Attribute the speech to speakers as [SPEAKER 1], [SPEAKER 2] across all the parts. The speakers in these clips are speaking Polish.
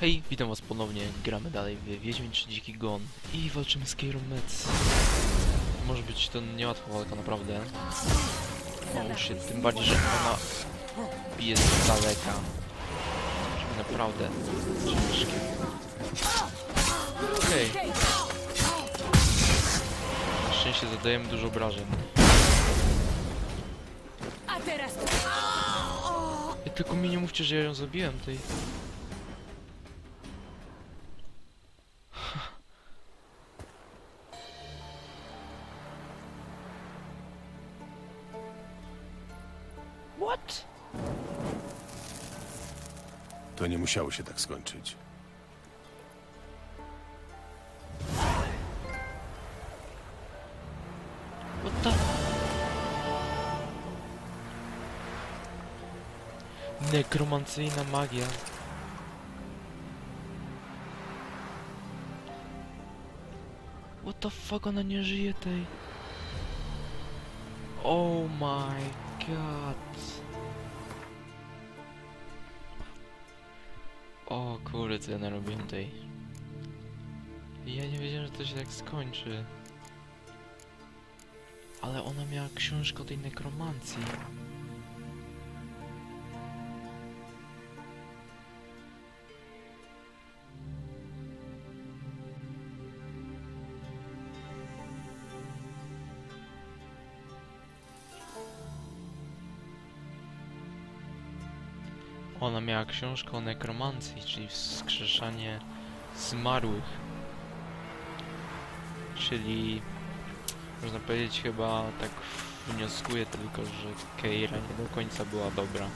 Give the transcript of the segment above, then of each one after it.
[SPEAKER 1] Hej, witam was ponownie, gramy dalej w Wiedźmin 3 Dziki Gon i walczymy z Keirą Metz. Może być to niełatwa walka, naprawdę. O, się, tym bardziej, że ona bije z daleka. Czyli naprawdę ciężkie. Okej. Na szczęście zadajemy dużo obrażeń.
[SPEAKER 2] A teraz to...
[SPEAKER 1] I tylko mi nie mówcie, że ja ją zabiłem tej. What?
[SPEAKER 3] To nie musiało się tak skończyć.
[SPEAKER 1] What the? Nekromancyjna magia. What the fuck, ona nie żyje tej. Oh my god. O kurde, co ja narobiłem tej. Ja nie wiedziałem, że to się tak skończy. Ale ona miała książkę o tej nekromancji. Miała książkę o nekromancji, czyli wskrzeszanie zmarłych. Czyli można powiedzieć chyba tak wnioskuję tylko, że Keira nie do końca była dobra.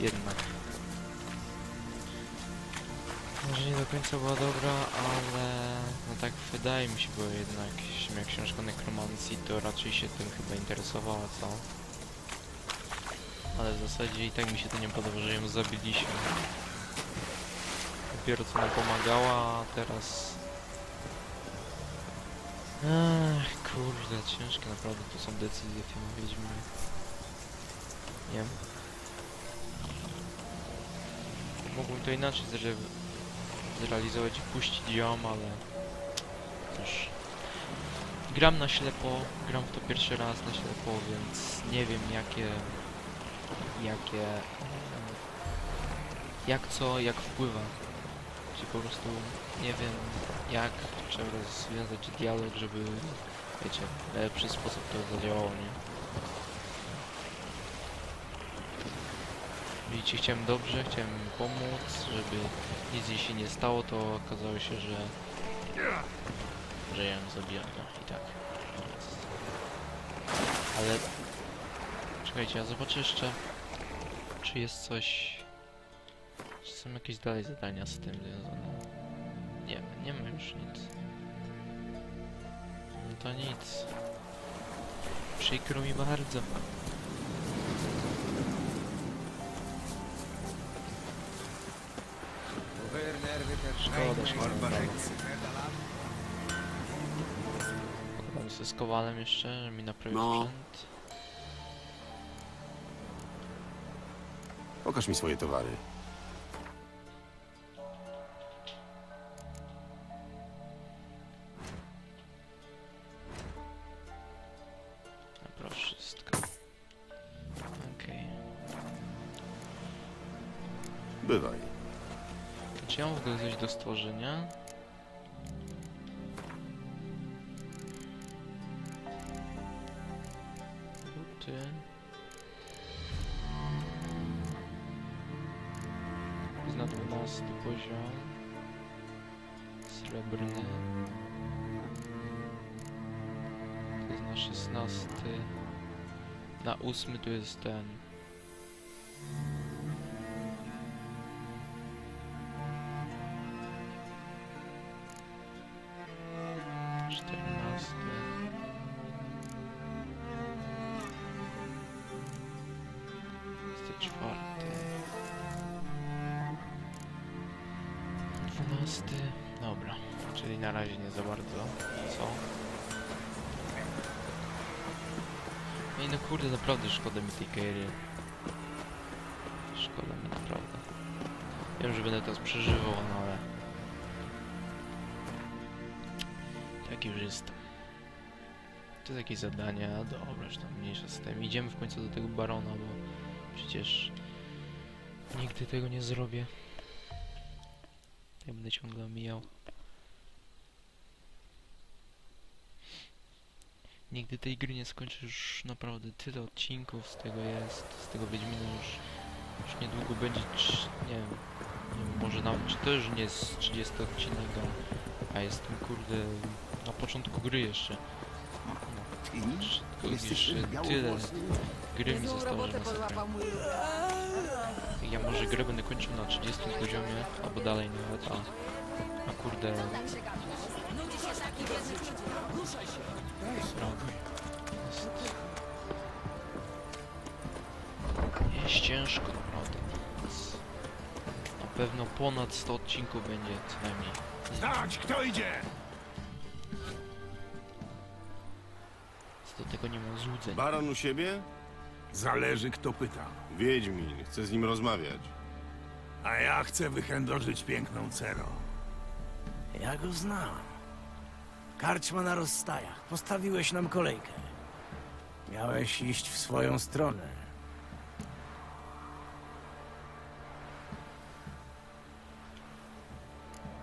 [SPEAKER 1] Jednak. Może nie do końca była dobra, ale no tak wydaje mi się, bo jednak jeśli miała książkę nekromancji, to raczej się tym chyba interesowała, co? Ale w zasadzie i tak mi się to nie podoba, że ją zabiliśmy. Dopiero co nam pomagała, a teraz Ech, kurde, ciężkie naprawdę to są decyzje w tym Wiedźminie. Nie wiem. To inaczej zre zrealizować i puścić ją, ale cóż. Gram na ślepo, gram w to pierwszy raz na ślepo, więc nie wiem jakie jakie em, jak co, jak wpływa. Czy po prostu nie wiem jak trzeba rozwiązać dialog, żeby wiecie, lepszy sposób to zadziałało, nie? Widzicie, chciałem dobrze, chciałem pomóc, żeby nic jej się nie stało, to okazało się, że że ja ją zabiłem, no i tak. Ale czekajcie, ja zobaczę jeszcze czy jest coś czy są jakieś dalej zadania z tym związane. Nie, nie ma już nic. No to nic. Przykro mi bardzo. Szkoda, szkoda. Pogadam się z Kowalem jeszcze, że mi naprawił
[SPEAKER 3] No.
[SPEAKER 1] sprzęt.
[SPEAKER 3] Pokaż mi swoje towary.
[SPEAKER 1] Dobra, wszystko. Okej.
[SPEAKER 3] Bywaj.
[SPEAKER 1] Czy ja mam w ogóle coś do stworzenia? Buty. Jest na 12 poziom. Srebrny. To jest na 16. Na 8 tu jest ten. Na razie nie za bardzo. Co? Ej, no kurde, naprawdę szkoda mi tej Keiry. Szkoda mi naprawdę. Wiem, że będę teraz przeżywał, no ale... Tak już jest. To jest jakieś zadania, dobra, już tam mniejsza z tym. Idziemy w końcu do tego barona, bo przecież nigdy tego nie zrobię. Ja będę ciągle omijał. Nigdy tej gry nie skończę już naprawdę tyle odcinków z tego jest, z tego Wiedźmina już, już niedługo będzie, trz- nie wiem, nie wiem, może nawet, czy to już nie jest 30 odcinek, a, a jestem kurde na początku gry jeszcze. No, trz- to już e, tyle gry mi zostało, że masakra. Ja może grę będę kończył na 30 poziomie, albo dalej nawet, a, a kurde,
[SPEAKER 2] Ruszaj się.
[SPEAKER 1] Jest... Ciężko naprawdę. Więc Na pewno ponad 100 odcinków będzie co najmniej.
[SPEAKER 4] Stać, kto idzie?
[SPEAKER 1] Co do tego nie mam złudzeń.
[SPEAKER 3] Baron u siebie?
[SPEAKER 4] Zależy, kto pyta.
[SPEAKER 3] Wiedźmin, chcę z nim rozmawiać.
[SPEAKER 4] A ja chcę wychędożyć piękną Cero.
[SPEAKER 5] Ja go znam. Karczma na rozstajach. Postawiłeś nam kolejkę. Miałeś iść w swoją stronę.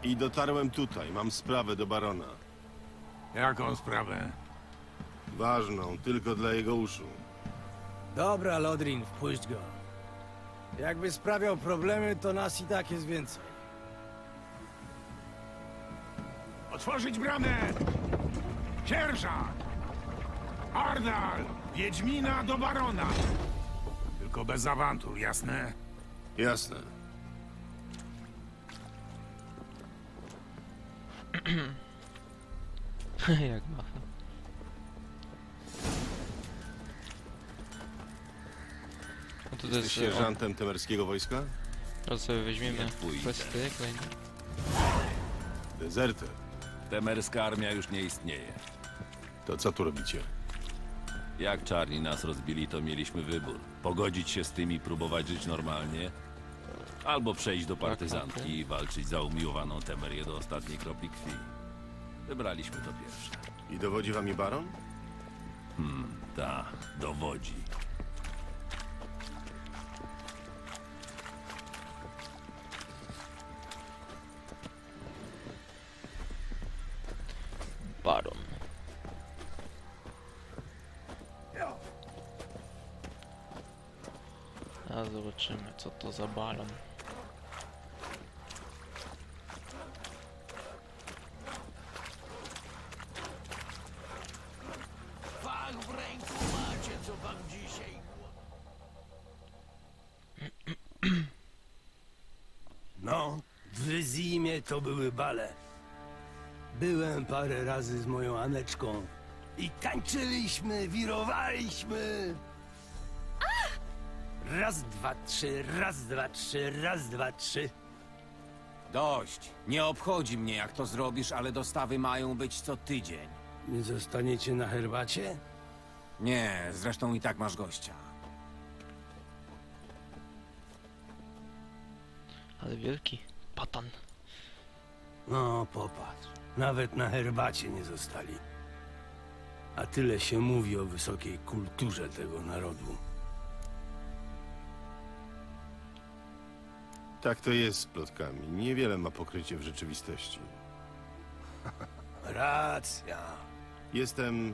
[SPEAKER 3] I dotarłem tutaj, mam sprawę do barona.
[SPEAKER 4] Jaką sprawę?
[SPEAKER 3] Ważną, tylko dla jego uszu.
[SPEAKER 5] Dobra, Lodrin, wpuść go. Jakby sprawiał problemy, to nas i tak jest więcej.
[SPEAKER 4] Otworzyć bramę! Sierżant! Ardal! Wiedźmina do barona! Tylko bez awantur, jasne?
[SPEAKER 3] Jasne.
[SPEAKER 1] Jak macha. No to, to
[SPEAKER 3] Jesteś
[SPEAKER 1] jest...
[SPEAKER 3] sierżantem temerskiego wojska?
[SPEAKER 1] Teraz sobie weźmiemy kwesty kolejne.
[SPEAKER 3] Dezerter.
[SPEAKER 6] Temerska armia już nie istnieje.
[SPEAKER 3] To co tu robicie?
[SPEAKER 6] Jak czarni nas rozbili, to mieliśmy wybór. Pogodzić się z tym i próbować żyć normalnie, albo przejść do partyzantki i walczyć za umiłowaną Temerię do ostatniej kropli krwi. Wybraliśmy to pierwsze.
[SPEAKER 3] I dowodzi wami baron?
[SPEAKER 6] Ta, dowodzi.
[SPEAKER 1] Co to za baron.
[SPEAKER 5] No, w zimie to były bale. Byłem parę razy z moją Aneczką i tańczyliśmy, wirowaliśmy. Raz, dwa, trzy, raz, dwa, trzy, raz, dwa, trzy.
[SPEAKER 7] Dość. Nie obchodzi mnie, jak to zrobisz, ale dostawy mają być co tydzień.
[SPEAKER 5] Nie zostaniecie na herbacie?
[SPEAKER 7] Nie, zresztą i tak masz gościa.
[SPEAKER 1] Ale wielki. Patan.
[SPEAKER 5] No, popatrz. Nawet na herbacie nie zostali. A tyle się mówi o wysokiej kulturze tego narodu.
[SPEAKER 3] Tak to jest z plotkami. Niewiele ma pokrycie w rzeczywistości.
[SPEAKER 5] Racja.
[SPEAKER 3] Jestem...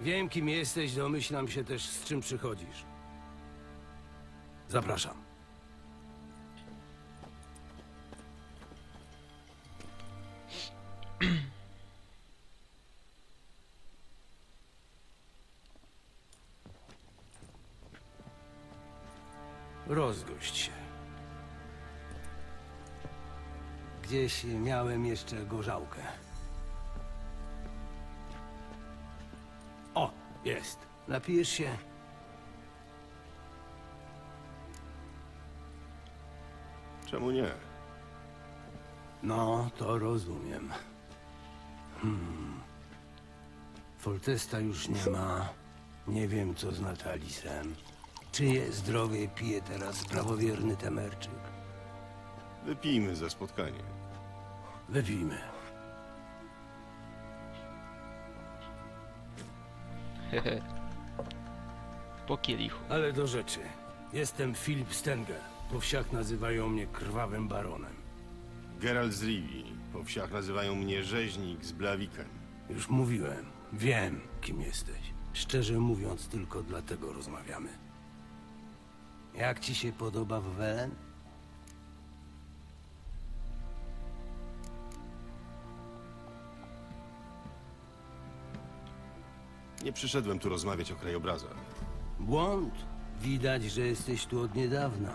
[SPEAKER 5] Wiem, kim jesteś, domyślam się też, z czym przychodzisz. Zapraszam. Miałem jeszcze gorzałkę. O, jest. Napijesz się?
[SPEAKER 3] Czemu nie?
[SPEAKER 5] No, to rozumiem. Hmm. Foltesta już nie ma. Nie wiem, co z Natalisem. Czyje zdrowie pije teraz prawowierny Temerczyk?
[SPEAKER 3] Wypijmy za spotkanie.
[SPEAKER 5] Wypijmy.
[SPEAKER 1] Hehe. Po kielichu.
[SPEAKER 5] Ale do rzeczy. Jestem Filip Stenger. Po wsiach nazywają mnie Krwawym Baronem.
[SPEAKER 3] Geralt z Rivii. Po wsiach nazywają mnie rzeźnik z Blawikiem.
[SPEAKER 5] Już mówiłem. Wiem, kim jesteś. Szczerze mówiąc, tylko dlatego rozmawiamy. Jak ci się podoba w Welen?
[SPEAKER 3] Nie przyszedłem tu rozmawiać o krajobrazach.
[SPEAKER 5] Błąd. Widać, że jesteś tu od niedawna.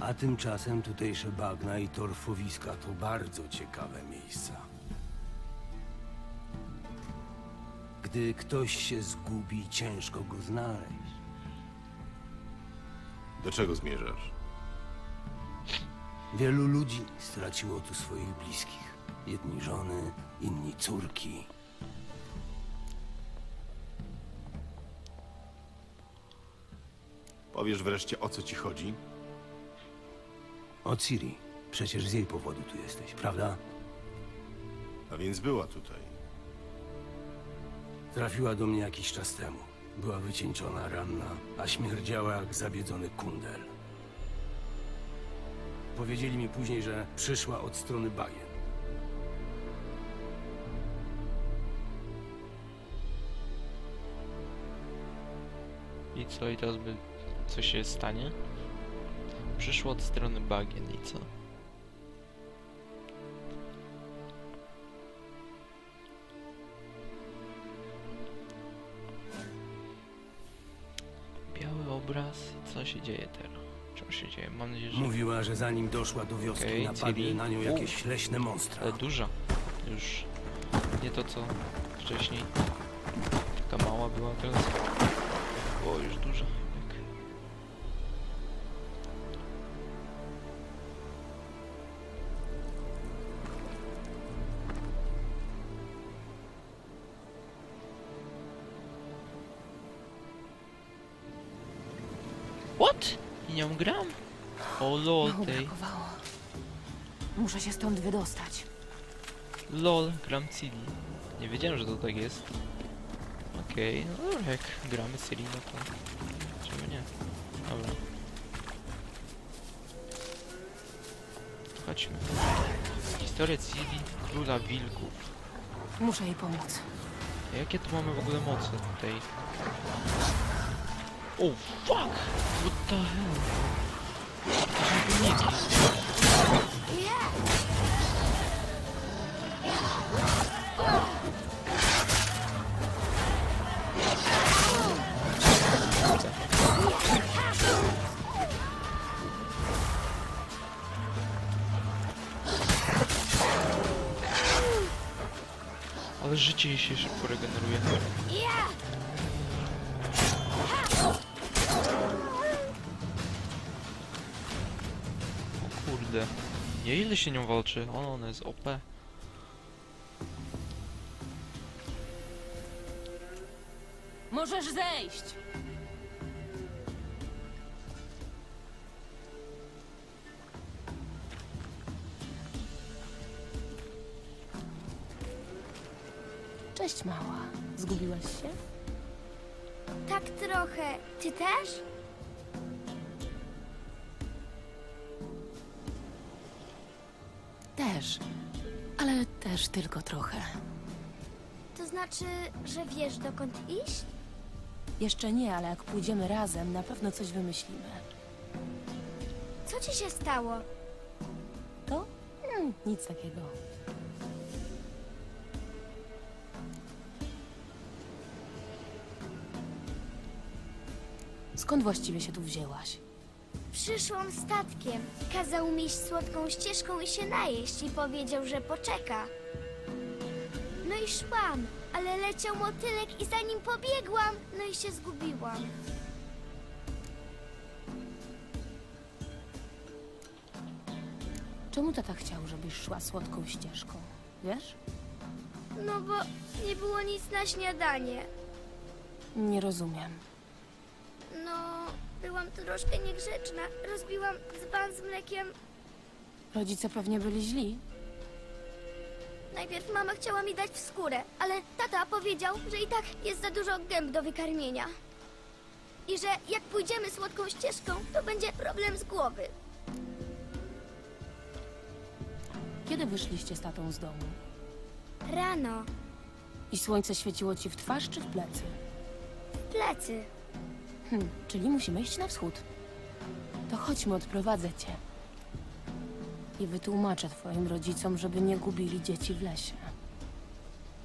[SPEAKER 5] A tymczasem tutejsze bagna i torfowiska to bardzo ciekawe miejsca. Gdy ktoś się zgubi, ciężko go znaleźć.
[SPEAKER 3] Do czego zmierzasz?
[SPEAKER 5] Wielu ludzi straciło tu swoich bliskich. Jedni żony, inni córki.
[SPEAKER 3] Powiesz wreszcie, o co ci chodzi?
[SPEAKER 5] O Ciri. Przecież z jej powodu tu jesteś, prawda?
[SPEAKER 3] A więc była tutaj.
[SPEAKER 5] Trafiła do mnie jakiś czas temu. Była wycieńczona, ranna, a śmierdziała jak zabiedzony kundel. Powiedzieli mi później, że przyszła od strony bagien.
[SPEAKER 1] I co, i teraz by... Co się stanie? Przyszło od strony bagien i co? Biały obraz co się dzieje teraz? Co się dzieje? Mam nadzieję, że...
[SPEAKER 5] Mówiła, że zanim doszła do wioski,
[SPEAKER 1] Okej,
[SPEAKER 5] napadły na nią jakieś leśne monstra.
[SPEAKER 1] Ale duża. Już nie to co wcześniej. Taka mała była teraz. O, już duża. What? Nią gram? O lol
[SPEAKER 2] Mało
[SPEAKER 1] tej.
[SPEAKER 2] brakowało. Muszę się stąd wydostać.
[SPEAKER 1] LOL, gram Cili. Nie wiedziałem, że to tak jest. Okej, no dobra, jak gramy Cili, no to... Czemu nie? Dobra. Chodźmy. Historia Cili, Króla Wilków.
[SPEAKER 2] Muszę jej pomóc.
[SPEAKER 1] Jakie tu mamy w ogóle moce tutaj? Oh fuck! What the hell? Ale życie jej się szybko regeneruje. Nie ile się nią walczy? O, ona jest OP.
[SPEAKER 2] Możesz zejść! Cześć, mała. Zgubiłaś się?
[SPEAKER 8] Tak trochę. Ty też?
[SPEAKER 2] Też. Ale też tylko trochę.
[SPEAKER 8] To znaczy, że wiesz dokąd iść?
[SPEAKER 2] Jeszcze nie, ale jak pójdziemy razem, na pewno coś wymyślimy.
[SPEAKER 8] Co ci się stało?
[SPEAKER 2] To? Mm, nic takiego. Skąd właściwie się tu wzięłaś?
[SPEAKER 8] Przyszłam statkiem. Kazał mi iść słodką ścieżką i się najeść i powiedział, że poczeka. No i szłam, ale leciał motylek i za nim pobiegłam, no i się zgubiłam.
[SPEAKER 2] Czemu tata chciał, żebyś szła słodką ścieżką? Wiesz?
[SPEAKER 8] No bo nie było nic na śniadanie.
[SPEAKER 2] Nie rozumiem.
[SPEAKER 8] No, byłam troszkę niegrzeczna. Rozbiłam dzban z mlekiem.
[SPEAKER 9] Rodzice pewnie byli źli.
[SPEAKER 8] Najpierw mama chciała mi dać w skórę, ale tata powiedział, że i tak jest za dużo gęb do wykarmienia. I że jak pójdziemy słodką ścieżką, to będzie problem z głowy.
[SPEAKER 9] Kiedy wyszliście z tatą z domu?
[SPEAKER 8] Rano,
[SPEAKER 9] I słońce świeciło ci w twarz czy w plecy?
[SPEAKER 8] w plecy.
[SPEAKER 9] Hm, czyli musimy iść na wschód. To chodźmy, odprowadzę cię. I wytłumaczę twoim rodzicom, żeby nie gubili dzieci w lesie.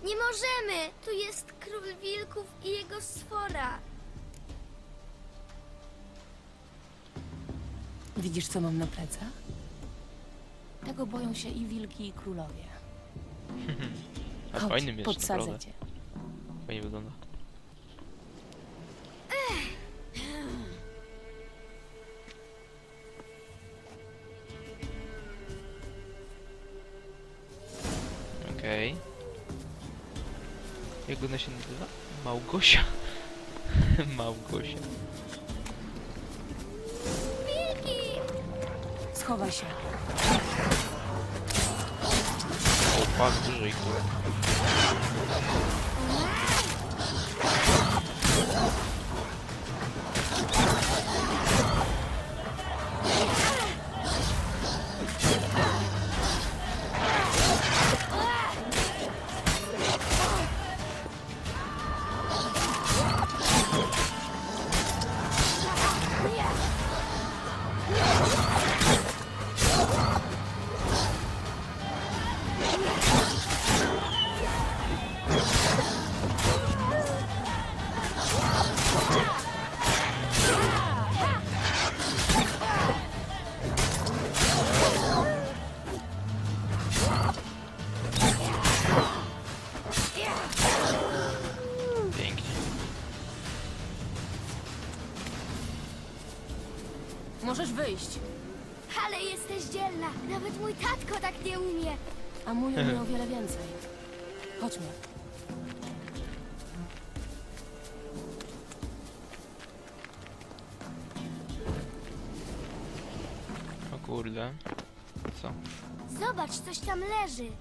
[SPEAKER 8] Nie możemy! Tu jest król wilków i jego sfora.
[SPEAKER 9] Widzisz, co mam na plecach? Tego boją się i wilki, i królowie.
[SPEAKER 1] A
[SPEAKER 9] Chodź,
[SPEAKER 1] fajny miecz,
[SPEAKER 9] podsadzę
[SPEAKER 1] naprawdę.
[SPEAKER 9] cię.
[SPEAKER 1] Fajnie wygląda. Jak ona się nazywa? Małgosia. Małgosia.
[SPEAKER 8] Wilki!
[SPEAKER 9] Schowaj się.
[SPEAKER 1] O, fuck, dużo ich
[SPEAKER 9] wyjść.
[SPEAKER 8] Ale jesteś dzielna. Nawet mój tatko tak nie umie.
[SPEAKER 9] A mój umie o wiele więcej. Chodźmy.
[SPEAKER 1] O kurde. Co?
[SPEAKER 8] Zobacz, coś tam leży.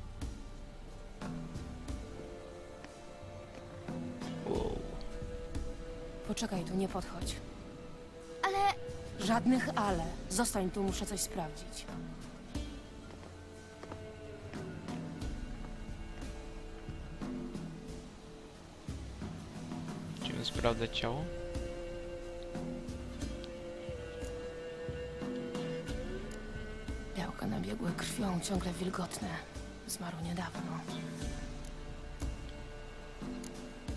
[SPEAKER 1] Wow.
[SPEAKER 9] Poczekaj tu, nie podchodź. Żadnych ale. Zostań tu, muszę coś sprawdzić.
[SPEAKER 1] Będziemy sprawdzać ciało.
[SPEAKER 9] Białka nabiegłe krwią, ciągle wilgotne. Zmarł niedawno.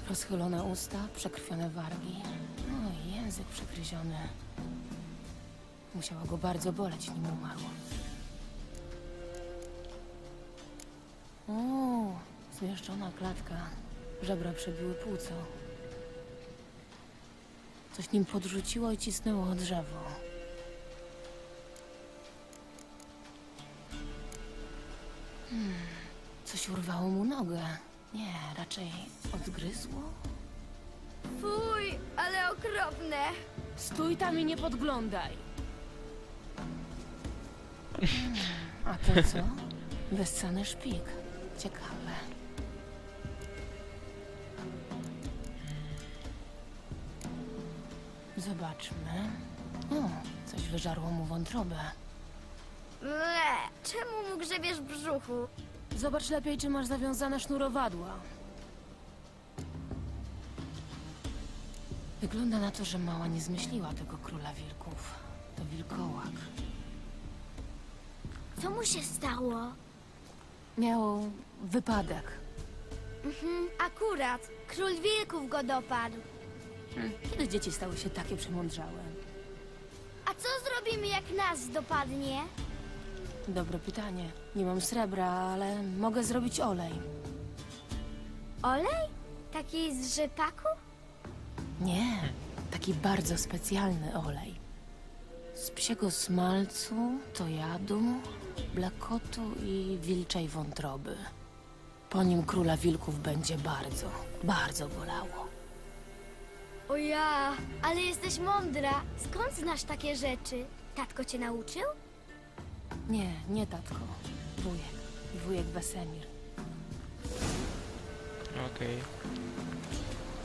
[SPEAKER 9] Rozchylone usta, przekrwione wargi. No i język przegryziony. Musiało go bardzo boleć, nim umarł. O, zmieszczona klatka. Żebra przebiły płuco. Coś nim podrzuciło i cisnęło o drzewo. Coś urwało mu nogę. Nie, raczej odgryzło.
[SPEAKER 8] fuj, ale okropne.
[SPEAKER 9] Stój tam i nie podglądaj. A to co? Wyssany szpik. Ciekawe. Zobaczmy. O, coś wyżarło mu wątrobę.
[SPEAKER 8] Ble, czemu mu grzebiesz w brzuchu?
[SPEAKER 9] Zobacz lepiej, czy masz zawiązane sznurowadła. Wygląda na to, że mała nie zmyśliła tego króla wilków. To wilkołak.
[SPEAKER 8] Co mu się stało?
[SPEAKER 9] Miał wypadek.
[SPEAKER 8] Mhm, akurat. Król wilków go dopadł.
[SPEAKER 9] Kiedy dzieci stały się takie przemądrzałe?
[SPEAKER 8] A co zrobimy, jak nas dopadnie?
[SPEAKER 9] Dobre pytanie. Nie mam srebra, ale mogę zrobić olej.
[SPEAKER 8] Olej? Taki z rzepaku?
[SPEAKER 9] Nie, taki bardzo specjalny olej. Z psiego smalcu, tojadu, blakotu i wilczej wątroby. Po nim króla wilków będzie bardzo, bardzo bolało.
[SPEAKER 8] O ja, ale jesteś mądra. Skąd znasz takie rzeczy? Tatko cię nauczył?
[SPEAKER 9] Nie, nie tatko. Wujek. Wujek Wesemir.
[SPEAKER 1] Okej.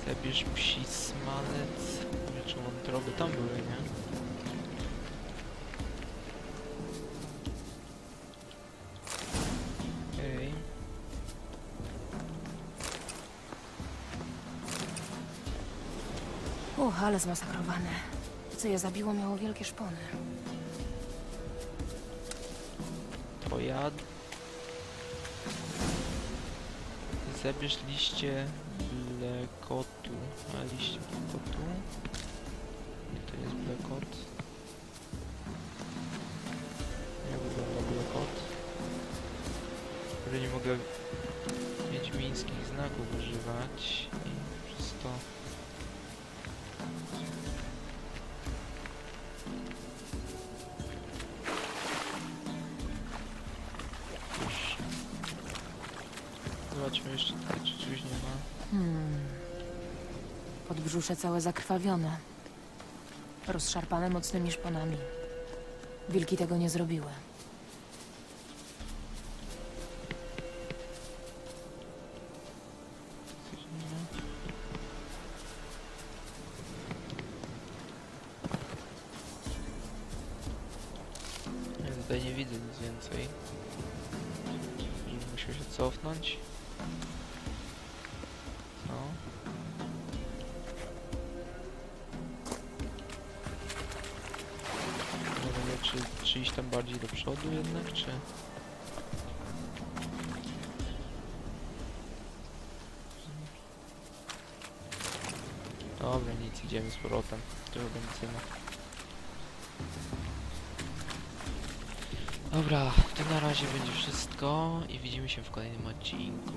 [SPEAKER 1] Zabierz psi smalec. Mieczu wątroby. Tam były, nie?
[SPEAKER 9] Uch, ale zmasakrowane. Co je zabiło, miało wielkie szpony.
[SPEAKER 1] To ja... Zabierz liście blekotu. A liście blekotu? Gdzie to jest blekot? Jak wygląda blekot? Że nie mogę wiedźmińskich znaków używać i przez to... Zobaczmy jeszcze tutaj, czy czegoś nie ma.
[SPEAKER 9] Hmm. Podbrzusze całe zakrwawione. Rozszarpane mocnymi szponami. Wilki tego nie zrobiły.
[SPEAKER 1] Tutaj nie widzę nic więcej. Musiał się cofnąć. Co? Nie wiem, czy, czy iść tam bardziej do przodu jednak, czy... Dobra, nic, idziemy z powrotem. Trochę benzyna. Dobra, to na razie będzie wszystko i widzimy się w kolejnym odcinku.